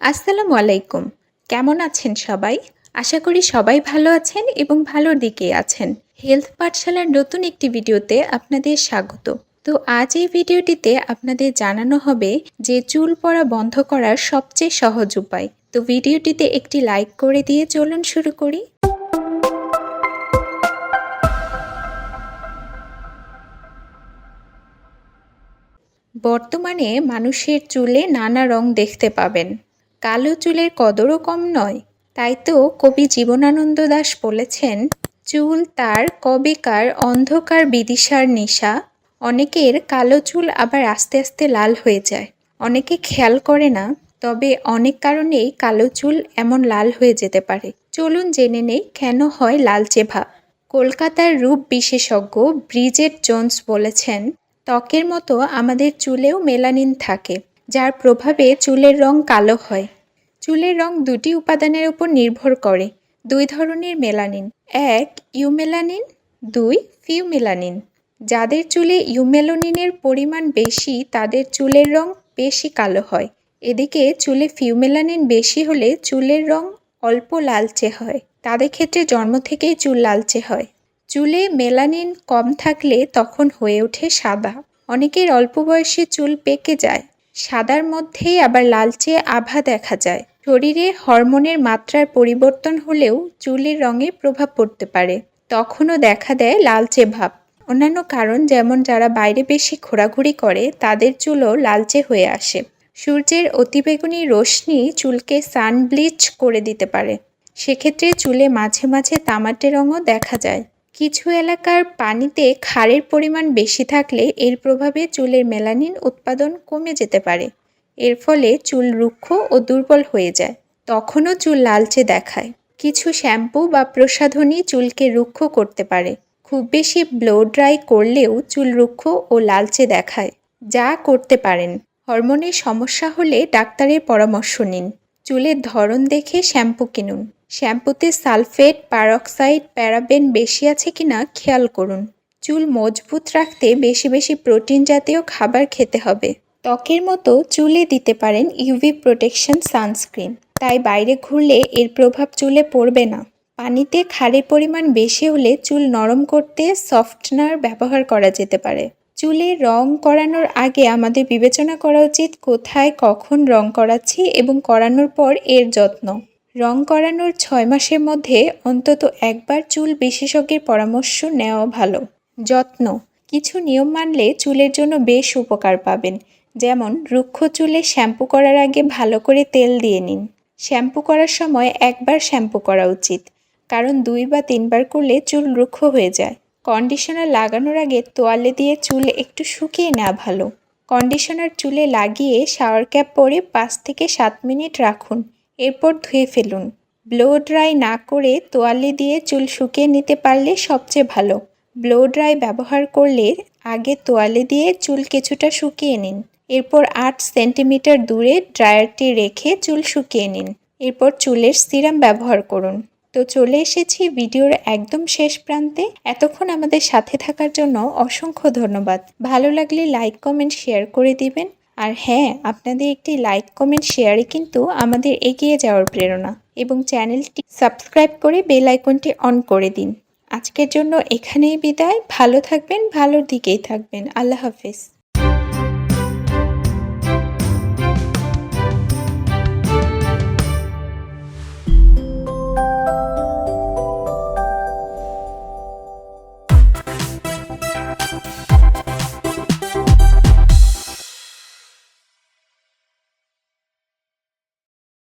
আসসালামু আলাইকুম। কেমন আছেন সবাই? আশা করি সবাই ভালো আছেন এবং ভালোর দিকে আছেন। হেলথ পাঠশালার নতুন একটি ভিডিওতে আপনাদের স্বাগত। তো আজ এই ভিডিওটিতে আপনাদের জানানো হবে যে চুল পড়া বন্ধ করার সবচেয়ে সহজ উপায়। তো ভিডিওটিতে একটি লাইক করে দিয়ে চলুন শুরু করি। বর্তমানে মানুষের চুলে নানা রং দেখতে পাবেন। কালো চুলের কদরও কম নয়। তাই তো কবি জীবনানন্দ দাশ বলেছেন, চুল তার কবেকার অন্ধকার বিদিশার নেশা। অনেকের কালো চুল আবার আস্তে আস্তে লাল হয়ে যায়। অনেকে খেয়াল করে না, তবে অনেক কারণেই কালো চুল এমন লাল হয়ে যেতে পারে। চলুন জেনে নেই কেন হয় লালচে ভাব। কলকাতার রূপ বিশেষজ্ঞ ব্রিজেট জোন্স বলেছেন, ত্বকের মতো আমাদের চুলেও মেলানিন থাকে। যার প্রভাবে চুলের রং কালো হয়। চুলের রং দুটি উপাদানের উপর নির্ভর করে, দুই ধরনের মেলানিন। এক, ইউমেলানিন, দুই, ফিউমেলানিন। যাদের চুলে ইউমেলানিনের পরিমাণ বেশি, তাদের চুলের রং বেশি কালো হয়। এদিকে চুলে ফিউমেলানিন বেশি হলে চুলের রং অল্প লালচে হয়। তাদের ক্ষেত্রে জন্ম থেকেই চুল লালচে হয়। চুলে মেলানিন কম থাকলে তখন হয়ে ওঠে সাদা। অনেকের অল্প বয়সে চুল পেকে যায়। সাদার মধ্যেই আবার লালচে আভা দেখা যায়। শরীরে হরমোনের মাত্রার পরিবর্তন হলেও চুলের রঙে প্রভাব পড়তে পারে। তখনও দেখা দেয় লালচে ভাব। অন্যান্য কারণ যেমন যারা বাইরে বেশি ঘোরাঘুরি করে, তাদের চুলও লালচে হয়ে আসে। সূর্যের অতিবেগুনি রশ্মি চুলকে সানব্লিচ করে দিতে পারে। সেক্ষেত্রে চুলে মাঝে মাঝে তামাটে রঙও দেখা যায়। কিছু এলাকার পানিতে ক্ষারের পরিমাণ বেশি থাকলে এর প্রভাবে চুলের মেলানিন উৎপাদন কমে যেতে পারে। এর ফলে চুল রুক্ষ ও দুর্বল হয়ে যায়। তখনও চুল লালচে দেখায়। কিছু শ্যাম্পু বা প্রসাধনী চুলকে রুক্ষ করতে পারে। খুব বেশি ব্লো ড্রাই করলেও চুল রুক্ষ ও লালচে দেখায়। যা করতে পারেন। হরমোনের সমস্যা হলে ডাক্তারের পরামর্শ নিন। চুলের ধরন দেখে শ্যাম্পু কিনুন। শ্যাম্পুতে সালফেট, পারক্সাইড, প্যারাবেন বেশি আছে কিনা খেয়াল করুন। চুল মজবুত রাখতে বেশি বেশি প্রোটিন জাতীয় খাবার খেতে হবে। ত্বকের মতো চুলে দিতে পারেন ইউভি প্রোটেকশন সানস্ক্রিন। তাই বাইরে ঘুরলে এর প্রভাব চুলে পড়বে না। পানিতে ক্ষারের পরিমাণ বেশি হলে চুল নরম করতে সফটনার ব্যবহার করা যেতে পারে। চুলে রং করানোর আগে আমাদের বিবেচনা করা উচিত কোথায় কখন রং করাচ্ছি এবং করানোর পর এর যত্ন। রং করানোর ছয় মাসের মধ্যে অন্তত একবার চুল বিশেষজ্ঞের পরামর্শ নেওয়া ভালো। যত্ন। কিছু নিয়ম মানলে চুলের জন্য বেশ উপকার পাবেন। যেমন, রুক্ষ চুলে শ্যাম্পু করার আগে ভালো করে তেল দিয়ে নিন। শ্যাম্পু করার সময় একবার শ্যাম্পু করা উচিত। কারণ দুই বা তিনবার করলে চুল রুক্ষ হয়ে যায়। কন্ডিশনার লাগানোর আগে তোয়ালে দিয়ে চুল একটু শুকিয়ে নেওয়া ভালো। কন্ডিশনার চুলে লাগিয়ে শাওয়ার ক্যাপ পরে পাঁচ থেকে সাত মিনিট রাখুন। এরপর ধুয়ে ফেলুন। ব্লো ড্রাই না করে তোয়ালে দিয়ে চুল শুকিয়ে নিতে পারলে সবচেয়ে ভালো। ব্লো ড্রাই ব্যবহার করলে আগে তোয়ালে দিয়ে চুল কিছুটা শুকিয়ে নিন। এরপর আট সেন্টিমিটার দূরে ড্রায়ারটি রেখে চুল শুকিয়ে নিন। এরপর চুলের সিরাম ব্যবহার করুন। তো চলে এসেছি ভিডিওর একদম শেষ প্রান্তে। এতক্ষণ আমাদের সাথে থাকার জন্য অসংখ্য ধন্যবাদ। ভালো লাগলে লাইক, কমেন্ট, শেয়ার করে দিবেন। আর হ্যাঁ আপনাদের একটি লাইক, কমেন্ট শেয়ারে কিন্তু আমাদের এগিয়ে যাওয়ার প্রেরণা। এবং চ্যানেলটি সাবস্ক্রাইব করে বেল আইকনটি অন করে দিন। আজকের জন্য এখানেই বিদায়। ভালো থাকবেন, ভালোর দিকেই থাকবেন। আল্লাহ হাফেজ।